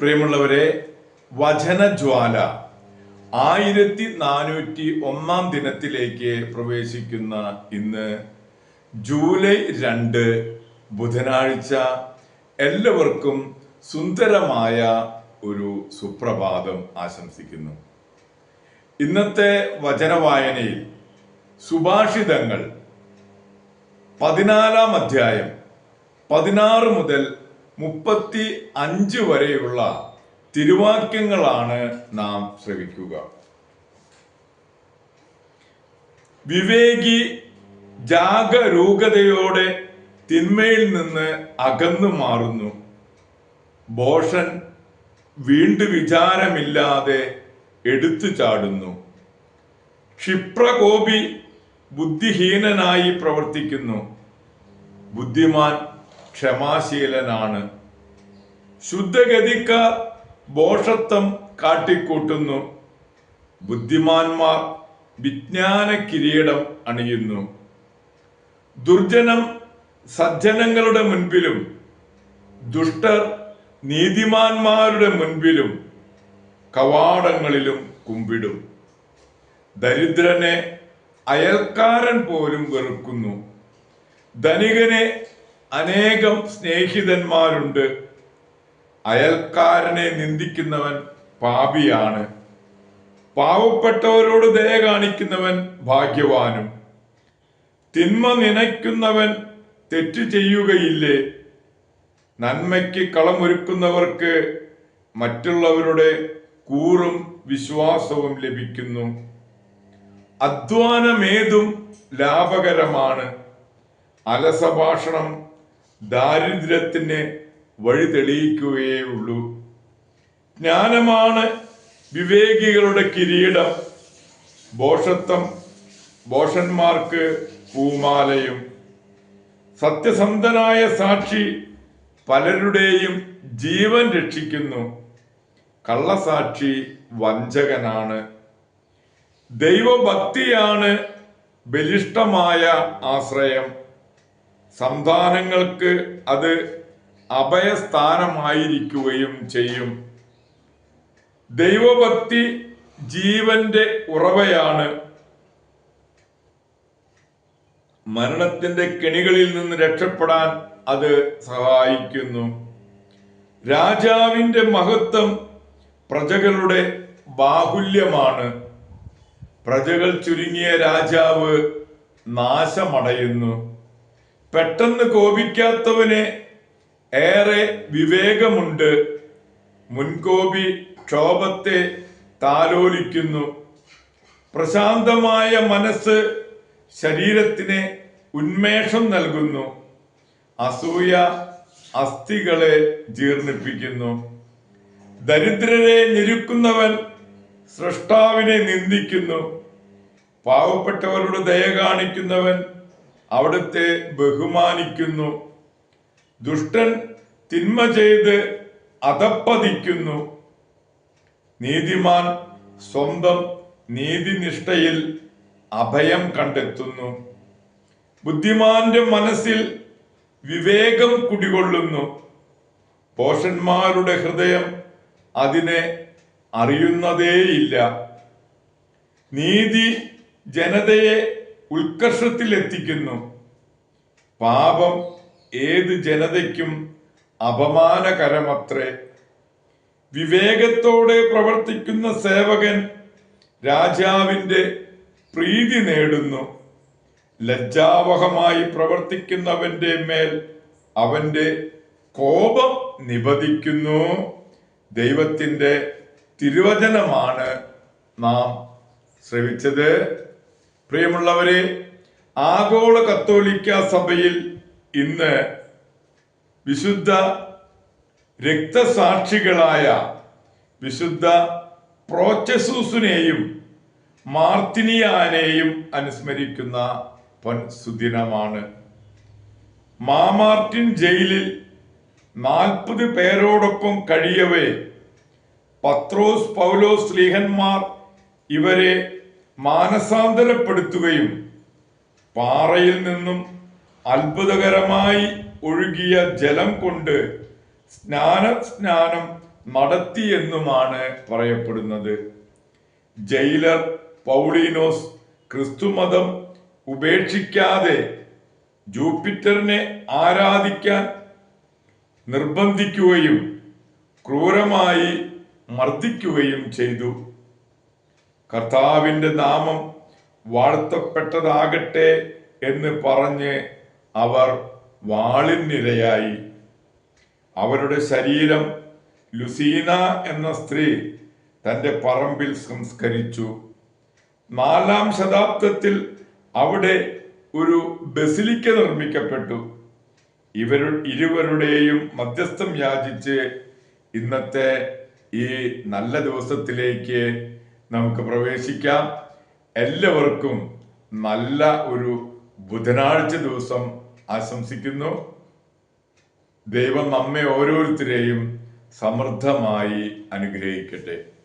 പ്രിയമുള്ളവരെ വചനജ്വാല ആയിരത്തി നാനൂറ്റി ഒന്നാം ദിനത്തിലേക്ക് പ്രവേശിക്കുന്ന ഇന്ന് ജൂലൈ രണ്ട് ബുധനാഴ്ച എല്ലാവർക്കും സുന്ദരമായ ഒരു സുപ്രഭാതം ആശംസിക്കുന്നു. ഇന്നത്തെ വചനവായനയിൽ സുഭാഷിതങ്ങൾ പതിനാലാം അധ്യായം പതിനാറ് മുതൽ മുപ്പത്തി അഞ്ച് വരെയുള്ള തിരുവാക്യങ്ങളാണ് നാം ശ്രവിക്കുക. വിവേകി ജാഗരൂകതയോടെ തിന്മയിൽ നിന്ന് അകന്നു മാറുന്നു. ബോഷൻ വീണ്ടു വിചാരമില്ലാതെ എടുത്തു ചാടുന്നു. ക്ഷിപ്രകോപി ബുദ്ധിഹീനനായി പ്രവർത്തിക്കുന്നു. ബുദ്ധിമാൻ ക്ഷമാശീലനാണ്. ശുദ്ധഗതിക്ക ബോഷത്വം കാട്ടിക്കൂട്ടുന്നു. ബുദ്ധിമാന്മാർ വിജ്ഞാന കിരീടം അണിയുന്നു. ദുർജനം സജ്ജനങ്ങളുടെ മുൻപിലും ദുഷ്ടർ നീതിമാന്മാരുടെ മുൻപിലും കവാടങ്ങളിലും കുമ്പിടും. ദരിദ്രനെ അയൽക്കാരൻ പോലും വെറുക്കുന്നു. ധനികനെ അനേകം സ്നേഹിതന്മാരുണ്ട്. അയൽക്കാരനെ നിന്ദിക്കുന്നവൻ പാപിയാണ്. പാവപ്പെട്ടവരോട് ദയ കാണിക്കുന്നവൻ ഭാഗ്യവാനും. തിന്മ നനയ്ക്കുന്നവൻ തെറ്റ് ചെയ്യുകയില്ലേ? നന്മയ്ക്ക് കളമൊരുക്കുന്നവർക്ക് മറ്റുള്ളവരുടെ കൂറും വിശ്വാസവും ലഭിക്കുന്നു. അധ്വാനമേതും ലാഭകരമാണ്. അലസഭാഷണം ദാരിദ്ര്യത്തിന് വഴി തെളിയിക്കുകയേ ഉള്ളൂ. ജ്ഞാനമാണ് വിവേകികളുടെ കിരീടം. ബോഷത്വം ബോഷന്മാർക്ക് പൂമാലയും. സത്യസന്ധനായ സാക്ഷി പലരുടെയും ജീവൻ രക്ഷിക്കുന്നു. കള്ളസാക്ഷി വഞ്ചകനാണ്. ദൈവഭക്തിയാണ് ബലിഷ്ടമായ ആശ്രയം. സന്താനങ്ങൾക്ക് അത് അഭയസ്ഥാനമായിരിക്കുകയും ചെയ്യും. ദൈവഭക്തി ജീവന്റെ ഉറവയാണ്. മരണത്തിന്റെ കെണികളിൽ നിന്ന് രക്ഷപ്പെടാൻ അത് സഹായിക്കുന്നു. രാജാവിന്റെ മഹത്വം പ്രജകളുടെ ബാഹുല്യമാണ്. പ്രജകൾ ചുരുങ്ങിയ രാജാവ് നാശമടയുന്നു. പെട്ടെന്ന് കോപിക്കാത്തവന് ഏറെ വിവേകമുണ്ട്. മുൻകോപി ക്ഷോഭത്തെ താലോലിക്കുന്നു. പ്രശാന്തമായ മനസ്സ് ശരീരത്തിന് ഉന്മേഷം നൽകുന്നു. അസൂയ അസ്ഥികളെ ജീർണിപ്പിക്കുന്നു. ദരിദ്രരെ ഞെരുക്കുന്നവൻ സൃഷ്ടാവിനെ നിന്ദിക്കുന്നു. പാവപ്പെട്ടവരോട് ദയ കാണിക്കുന്നവൻ അവിടുത്തെ ബഹുമാനിക്കുന്നു. ദുഷ്ടൻ തിന്മ ചെയ്ത് അതപ്പതിക്കുന്നു. നീതിമാൻ സ്വന്തം നീതിനിഷ്ഠയിൽ അഭയം കണ്ടെത്തുന്നു. ബുദ്ധിമാന്റെ മനസ്സിൽ വിവേകം കുടികൊള്ളുന്നു. പോഷന്മാരുടെ ഹൃദയം അതിനെ അറിയുന്നതേയില്ല. നീതി ജനതയെ ഉത്കർഷത്തിലെത്തിക്കുന്നു. പാപം ഏത് ജനതയ്ക്കും അപമാനകരമത്രേ. വിവേകത്തോടെ പ്രവർത്തിക്കുന്ന സേവകൻ രാജാവിന്റെ പ്രീതി നേടുന്നു. ലജ്ജാവഹമായി പ്രവർത്തിക്കുന്നവന്റെ മേൽ അവന്റെ കോപം നിപതിക്കുന്നു ദൈവത്തിന്റെ തിരുവചനമാണ് നാം ശ്രവിച്ചത്. പ്രിയമുള്ളവരെ ആഗോള കത്തോലിക്ക സഭയിൽ ഇന്ന് വിശുദ്ധ രക്തസാക്ഷികളായ വിശുദ്ധ പ്രോച്ചസൂസിനെയും മാർത്തിനിയാനെയും അനുസ്മരിക്കുന്ന പൊൻ സുദിനമാണ് മാമാർട്ടിൻ ജയിലിൽ നാൽപ്പത് പേരോടൊപ്പം കഴിയവേ പത്രോസ് പൗലോസ് ശ്രീഹന്മാർ ഇവരെ മാനസാന്തരപ്പെടുത്തുകയും പാറയിൽ നിന്നും അത്ഭുതകരമായി ഒഴുകിയ ജലം കൊണ്ട് സ്നാന സ്നാനം നടത്തിയെന്നുമാണ് പറയപ്പെടുന്നത്. ജയിലർ പൗളീനോസ് ക്രിസ്തുമതം ഉപേക്ഷിക്കാതെ ജൂപ്പിറ്ററിനെ ആരാധിക്കാൻ നിർബന്ധിക്കുകയും ക്രൂരമായി മർദ്ദിക്കുകയും ചെയ്തു. കർത്താവിന്റെ നാമം വാഴ്ത്തപ്പെട്ടതാകട്ടെ എന്ന് പറഞ്ഞ് അവർ വാളിനിരയായി അവരുടെ ശരീരം ലുസീന എന്ന സ്ത്രീ തന്റെ പറമ്പിൽ സംസ്കരിച്ചു. നാലാം ശതാബ്ദത്തിൽ അവിടെ ഒരു ബസിലിക്ക നിർമ്മിക്കപ്പെട്ടു. ഇവരു ഇരുവരുടെയും മധ്യസ്ഥം യാചിച്ച് ഇന്നത്തെ ഈ നല്ല ദിവസത്തിലേക്ക് നമുക്ക് പ്രവേശിക്കാം. എല്ലാവർക്കും നല്ല ഒരു ബുധനാഴ്ച ദിവസം ആശംസിക്കുന്നു. ദൈവം നമ്മെ ഓരോരുത്തരെയും സമൃദ്ധമായി അനുഗ്രഹിക്കട്ടെ.